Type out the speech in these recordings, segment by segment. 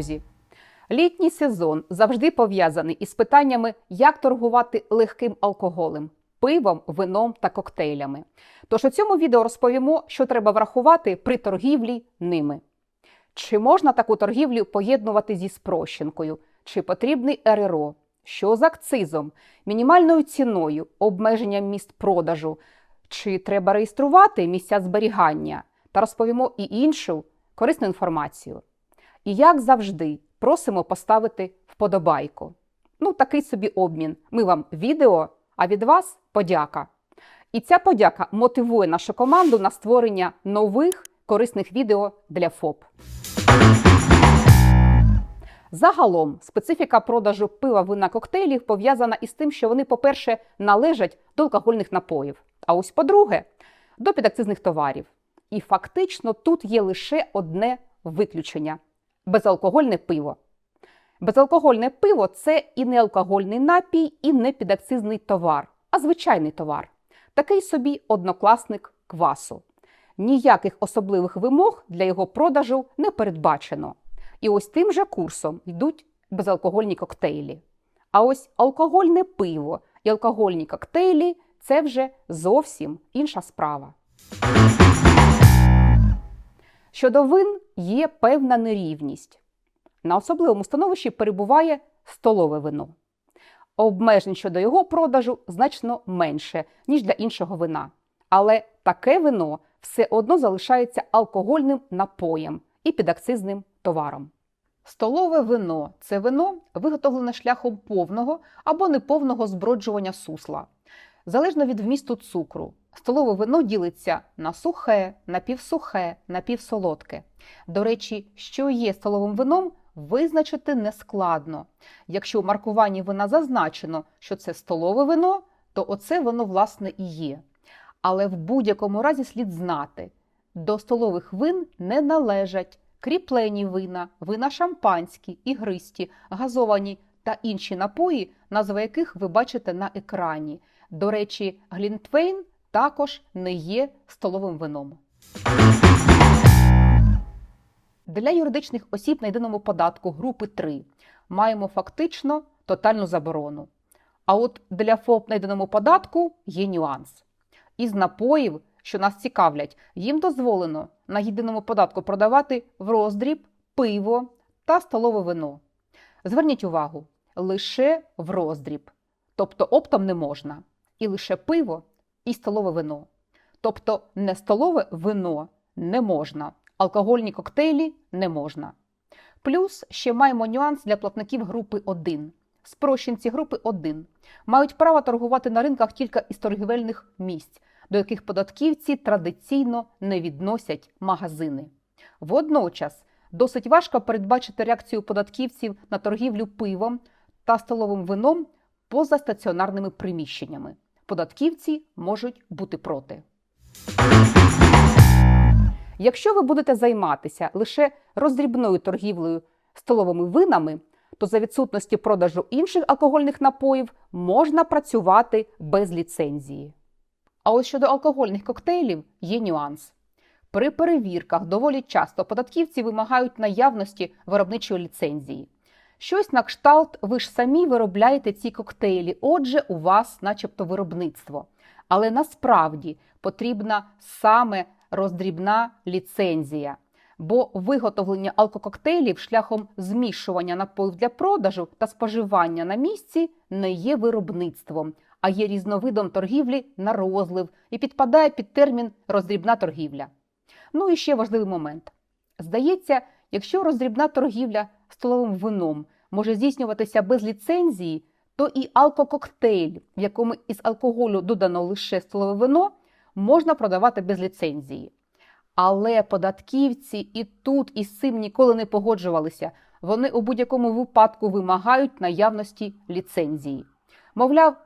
Друзі, літній сезон завжди пов'язаний із питаннями, як торгувати легким алкоголем, пивом, вином та коктейлями. Тож у цьому відео розповімо, що треба врахувати при торгівлі ними. Чи можна таку торгівлю поєднувати зі спрощенкою? Чи потрібний РРО? Що з акцизом, мінімальною ціною, обмеженням місць продажу? Чи треба реєструвати місця зберігання? Та розповімо і іншу корисну інформацію. І як завжди, просимо поставити вподобайку. Ну, такий собі обмін. Ми вам відео, а від вас подяка. І ця подяка мотивує нашу команду на створення нових корисних відео для ФОП. Загалом, специфіка продажу пива, вина, коктейлів пов'язана із тим, що вони, по-перше, належать до алкогольних напоїв, а ось по-друге, до підакцизних товарів. І фактично тут є лише одне виключення безалкогольне пиво. Безалкогольне пиво це і не алкогольний напій, і не підакцизний товар, а звичайний товар. Такий собі однокласник квасу. Ніяких особливих вимог для його продажу не передбачено. І ось тим же курсом йдуть безалкогольні коктейлі. А ось алкогольне пиво і алкогольні коктейлі це вже зовсім інша справа. Щодо вин є певна нерівність. На особливому становищі перебуває столове вино. Обмежень щодо його продажу значно менше, ніж для іншого вина. Але таке вино все одно залишається алкогольним напоєм і підакцизним товаром. Столове вино це вино, виготовлене шляхом повного або неповного зброджування сусла. Залежно від вмісту цукру, столове вино ділиться на сухе, напівсухе, напівсолодке. До речі, що є столовим вином, визначити нескладно. Якщо у маркуванні вина зазначено, що це столове вино, то оце воно власне і є. Але в будь-якому разі слід знати, до столових вин не належать кріплені вина, вина шампанські, ігристі, газовані та інші напої, назви яких ви бачите на екрані. До речі, Глінтвейн також не є столовим вином. Для юридичних осіб на єдиному податку групи 3 маємо фактично тотальну заборону. А от для ФОП на єдиному податку є нюанс. Із напоїв, що нас цікавлять, їм дозволено на єдиному податку продавати в роздріб пиво та столове вино. Зверніть увагу, лише в роздріб, тобто оптом не можна, і лише пиво і столове вино. Тобто не столове вино не можна, алкогольні коктейлі не можна. Плюс ще маємо нюанс для платників групи 1. Спрощенці групи 1 мають право торгувати на ринках кілька із торгівельних місць, до яких податківці традиційно не відносять магазини. Водночас досить важко передбачити реакцію податківців на торгівлю пивом та столовим вином поза стаціонарними приміщеннями. Податківці можуть бути проти. Якщо ви будете займатися лише роздрібною торгівлею столовими винами, то за відсутності продажу інших алкогольних напоїв можна працювати без ліцензії. А ось щодо алкогольних коктейлів є нюанс. При перевірках доволі часто податківці вимагають наявності виробничої ліцензії. Щось на кшталт, ви ж самі виробляєте ці коктейлі, отже, у вас, начебто, виробництво. Але насправді потрібна саме роздрібна ліцензія. Бо виготовлення алкококтейлів шляхом змішування напоїв для продажу та споживання на місці не є виробництвом, а є різновидом торгівлі на розлив і підпадає під термін роздрібна торгівля. Ну і ще важливий момент. Здається, якщо роздрібна торгівля столовим вином може здійснюватися без ліцензії, то і алкококтейль, в якому із алкоголю додано лише столове вино, можна продавати без ліцензії. Але податківці і тут із цим ніколи не погоджувалися. Вони у будь-якому випадку вимагають наявності ліцензії. Мовляв,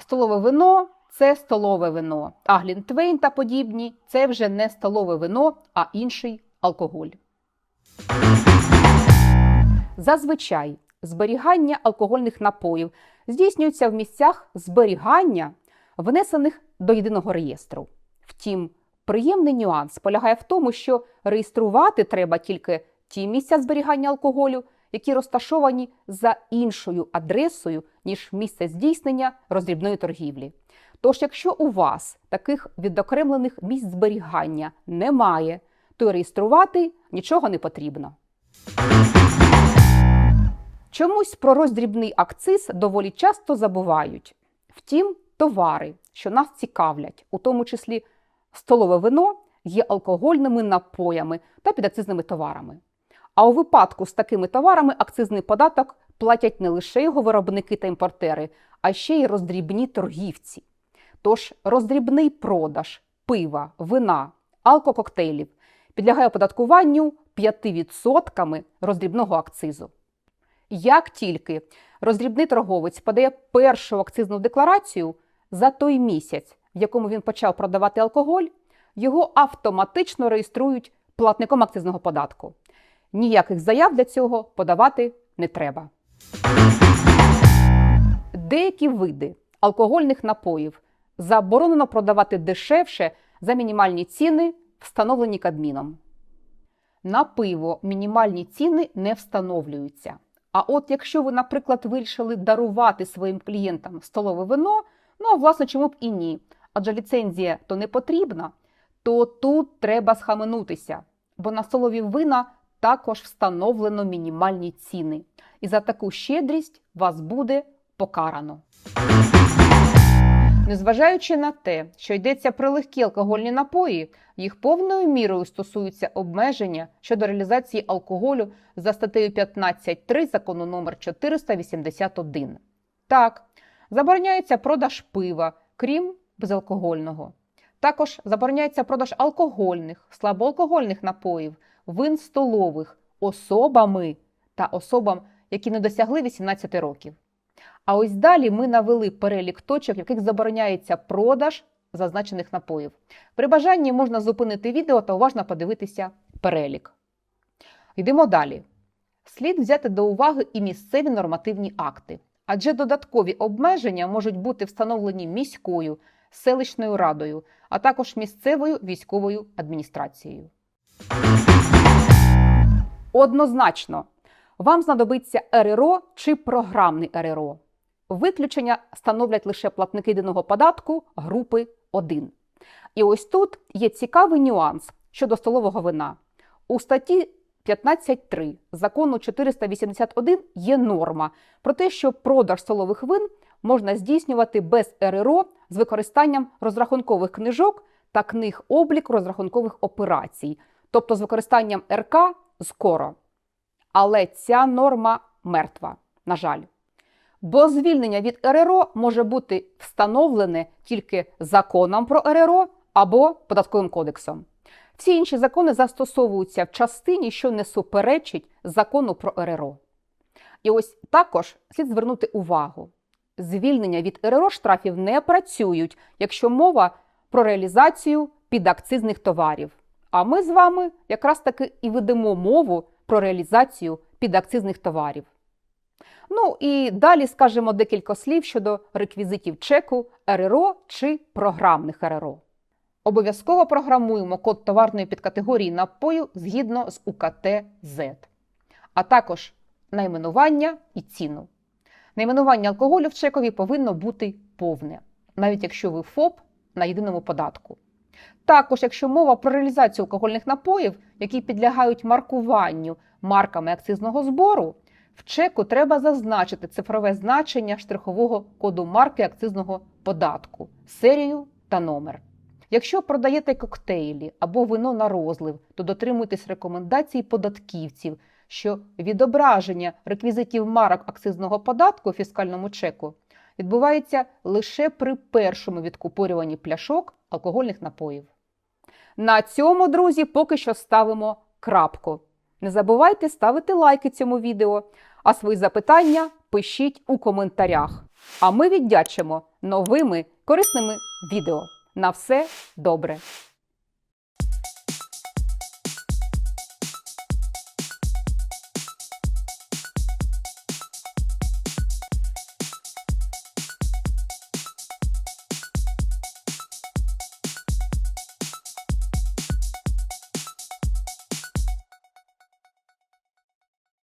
столове вино це столове вино, а глінтвейн та подібні це вже не столове вино, а інший алкоголь. Зазвичай зберігання алкогольних напоїв здійснюється в місцях зберігання, внесених до єдиного реєстру. Втім, приємний нюанс полягає в тому, що реєструвати треба тільки ті місця зберігання алкоголю, які розташовані за іншою адресою, ніж місце здійснення роздрібної торгівлі. Тож, якщо у вас таких відокремлених місць зберігання немає, то реєструвати нічого не потрібно. Чомусь про роздрібний акциз доволі часто забувають. Втім, товари, що нас цікавлять, у тому числі столове вино, є алкогольними напоями та підакцизними товарами. А у випадку з такими товарами акцизний податок платять не лише його виробники та імпортери, а ще й роздрібні торгівці. Тож роздрібний продаж пива, вина, алкококтейлів підлягає оподаткуванню 5% роздрібного акцизу. Як тільки роздрібний торговець подає першу акцизну декларацію за той місяць, в якому він почав продавати алкоголь, його автоматично реєструють платником акцизного податку. Ніяких заяв для цього подавати не треба. Деякі види алкогольних напоїв заборонено продавати дешевше за мінімальні ціни, встановлені Кабміном. На пиво мінімальні ціни не встановлюються. А от якщо ви, наприклад, вирішили дарувати своїм клієнтам столове вино, ну а власне чому б і ні, адже ліцензія то не потрібна, то тут треба схаменутися, бо на столові вина також встановлено мінімальні ціни. І за таку щедрість вас буде покарано. Незважаючи на те, що йдеться про легкі алкогольні напої, їх повною мірою стосуються обмеження щодо реалізації алкоголю за статтею 15.3 закону номер 481. Так, забороняється продаж пива, крім безалкогольного. Також забороняється продаж алкогольних, слабоалкогольних напоїв, вин столових особами та особам, які не досягли 18 років. А ось далі ми навели перелік точок, в яких забороняється продаж зазначених напоїв. При бажанні можна зупинити відео та уважно подивитися перелік. Йдемо далі. Слід взяти до уваги і місцеві нормативні акти, адже додаткові обмеження можуть бути встановлені міською, селищною радою, а також місцевою військовою адміністрацією. Однозначно, вам знадобиться РРО чи програмний РРО. Виключення становлять лише платники єдиного податку групи 1. І ось тут є цікавий нюанс щодо столового вина. У статті 15.3 закону 481 є норма про те, що продаж столових вин можна здійснювати без РРО з використанням розрахункових книжок та книг обліку розрахункових операцій, тобто з використанням РК скоро. Але ця норма мертва, на жаль. Бо звільнення від РРО може бути встановлене тільки законом про РРО або податковим кодексом. Всі інші закони застосовуються в частині, що не суперечить закону про РРО. І ось також слід звернути увагу: звільнення від РРО штрафів не працюють, якщо мова про реалізацію підакцизних товарів. А ми з вами якраз таки і ведемо мову про реалізацію підакцизних товарів. Ну і далі скажемо декілька слів щодо реквізитів чеку РРО чи програмних РРО. Обов'язково програмуємо код товарної підкатегорії напою згідно з УКТ Z, а також найменування і ціну. Найменування алкоголю в чекові повинно бути повне, навіть якщо ви ФОП на єдиному податку. Також, якщо мова про реалізацію алкогольних напоїв, які підлягають маркуванню марками акцизного збору, в чеку треба зазначити цифрове значення штрихового коду марки акцизного податку, серію та номер. Якщо продаєте коктейлі або вино на розлив, то дотримуйтесь рекомендацій податківців, що відображення реквізитів марок акцизного податку у фіскальному чеку відбувається лише при першому відкупорюванні пляшок алкогольних напоїв. На цьому, друзі, поки що ставимо крапку. Не забувайте ставити лайки цьому відео, а свої запитання пишіть у коментарях. А ми віддячимо новими корисними відео. На все добре!